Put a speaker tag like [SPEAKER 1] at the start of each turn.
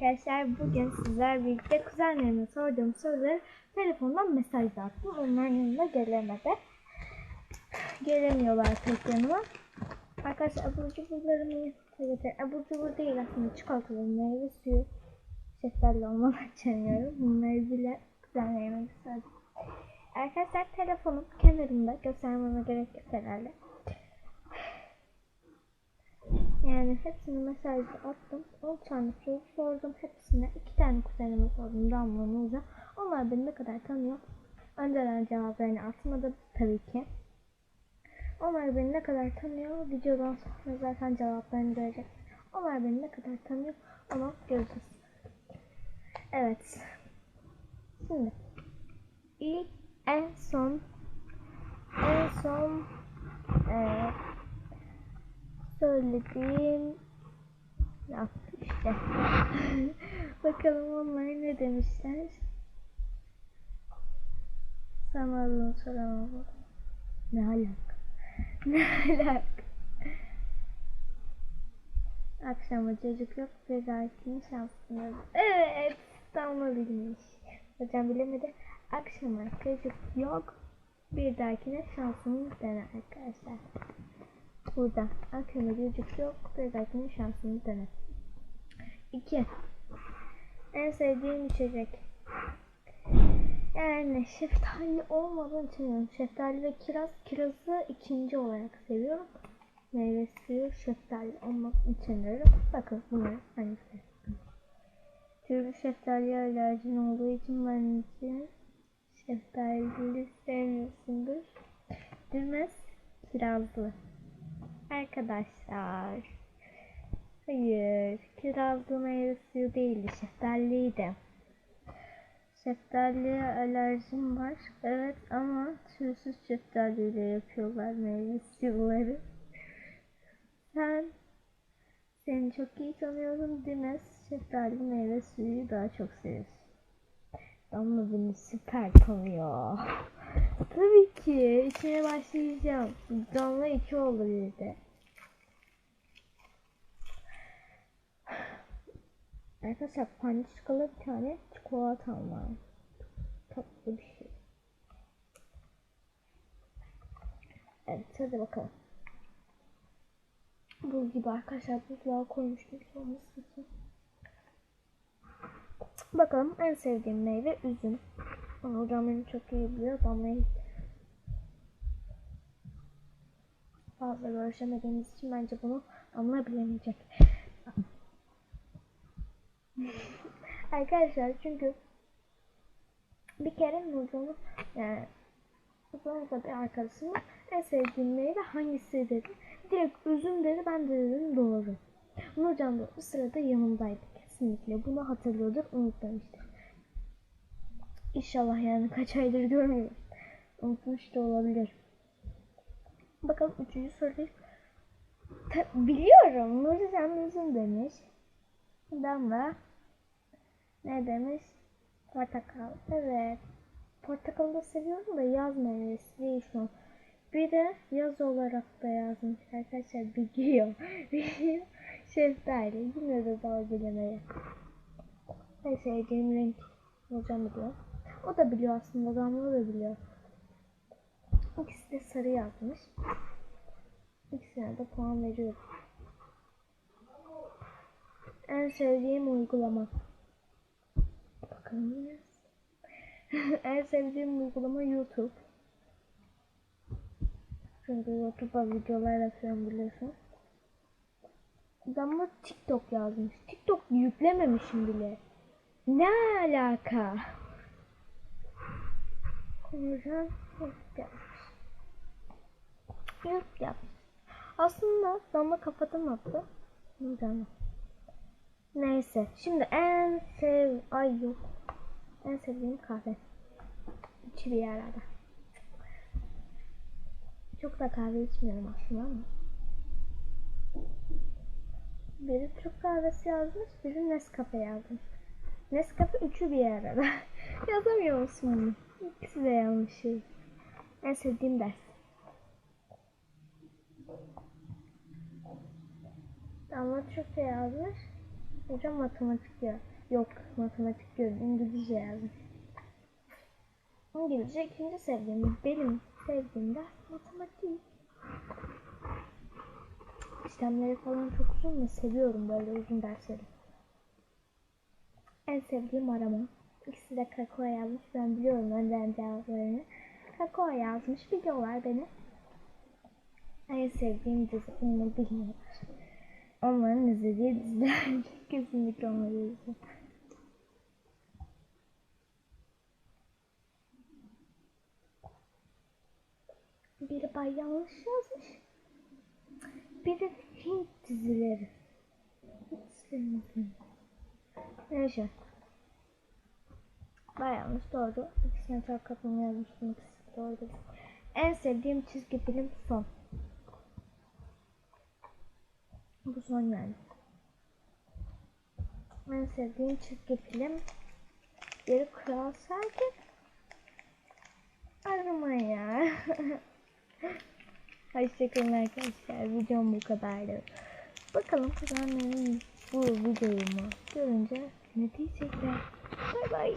[SPEAKER 1] Arkadaşlar bugün sizler birlikte kuzenlerime sorduğum soruları telefondan mesaj attım. Onların yanına gelemedi. Gelemiyorlar pek yanıma. Arkadaşlar abur cuburlarımı getir. Abur cubur değil aslında çikolatalı meyve suyu. Şeftali olmadan içemiyorum. Bunları bile kuzenlerime söyledim. Arkadaşlar telefonum kenarında göstermeme gerek yok herhalde. Yani hepsini mesajda attım. 10 tane soru sordum. Hepsine 2 tane kuzenime sordum. Damla Nurca. Onlar beni ne kadar tanıyor. Önceden cevaplarını atmadım tabii ki. Onlar beni ne kadar tanıyor. Videodan sonra zaten cevaplarını görecek. Onlar beni ne kadar tanıyor onu göreceğiz. Evet. Şimdi ilk en son en son eee söylediğim laf işte. Bakalım onlar ne demişler. Adını soramam. Ne alaka? Ne alaka? Akşama çocuk yok bir dahakinin şansını. Evet. Damla bilmiş. Hocam bilemedi. Akşama çocuk yok. Bir dahakine şansını dene arkadaşlar. Burada akşama çocuk yok. Bir dahakinin şansını dene. 2. En sevdiğim içecek. Yani şeftali olmadan içemiyorum. Şeftali ve kiraz. Kirazı ikinci olarak seviyorum. Meyve suyu şeftali olmak içemiyorum. Bakın bunlar hangisi? Türlü şeftaliye alerjin olduğu için bence şeftali sevmiyorsundur. Düğmez kirazlı. Arkadaşlar. Hayır. Kirazlı meyve suyu değildi. Şeftaliydi. Şeftaliye alerjim var. Evet ama tüysüz şeftaliyle yapıyorlar meyve suyuları. Sen seni çok iyi tanıyorum. Dines şeftali meyve suyu daha çok seviyorsun. Damla beni süper tanıyor. Tabii ki. İçine başlayacağım. Damla iki oldu bir de. Arkadaşlar pançikalı bir tane çikolatam var. Tatlı bir şey. Evet hadi bakalım. Buz gibi arkadaşlar buzluğa koymuştum sonrası için. Bakalım en sevdiğim meyve üzüm. Hocam beni çok iyi biliyor. Damlayı fazla görüşemediğimiz için bence bunu anlayabilemeyecek. Arkadaşlar çünkü bir kere Nurcan'ın yani Nurcan'ın bir arkadaşım en sevdiğim meyve hangisi dedi. Direkt üzüm dedi ben de dedim doğru. Nurcan da o sırada yanımdaydı kesinlikle. Bunu hatırlıyordur unutmamıştır. İnşallah yani kaç aydır görmüyorum. Unutmuş da olabilir. Bakalım üçüncü soruyu. Biliyorum. Nurcan üzüm demiş. Damla ne demiş? Portakal. Evet. Portakalı da seviyorum da yaz meyvesi değil şu an. Bir de yaz olarak da yazmış arkadaşlar biliyor. Biliyor. Şeftali. Yine de bilemeye. En sevdiğim renk. Hocam biliyor. O da biliyor aslında. Damla da biliyor. İkisi de sarı yazmış. İkisine de puan veriyorum. En sevdiğim uygulama. Bakalım ne En sevdiğim uygulama YouTube. Çünkü YouTube'a videolar atıyorum biliyorsun. Ama TikTok yazmış. TikTok yüklememişim bile. Ne alaka? Konuşan YouTube yazmış. YouTube yazmış. Aslında damla attı. Damla. Neyse. Şimdi en sev... Ay yok. En sevdiğim kahve. İçi bir arada. Çok da kahve içmiyorum aslında ama. Biri Türk kahvesi yazmış, biri Nescafe yazmış. Nescafe üçü bir arada. Yazamıyor musun bunu? İkisi de yanlış. En sevdiğim ders. Ama Türkçe yazmış. Hocam matematik ya. Yok matematik diyorum. İngilizce yazmış. İngilizce ikinci sevdiğim. Benim sevdiğim ders matematik. İşlemleri falan çok uzun ve seviyorum böyle uzun dersleri. En sevdiğim arama. İkisi de kakao yazmış. Ben biliyorum önden cevaplarını. Kakao yazmış. Biliyorlar beni. En sevdiğim dizi bunu bilmiyorlar. Onların izlediği diziler kesinlikle onları izliyor. Biri bay yanlış yazmış. Biri Hint dizileri. Neyse. Bay yanlış doğru. İkisine çok kafamı yazmıştım. İkisi doğru. En sevdiğim çizgi film son. Bu son yani. En sevdiğim çizgi film bir Kral Sergi. Arama ya. Hoşçakalın arkadaşlar. Videom bu kadardı. Bakalım kazanların bu videomu görünce ne diyecekler. Bay bay.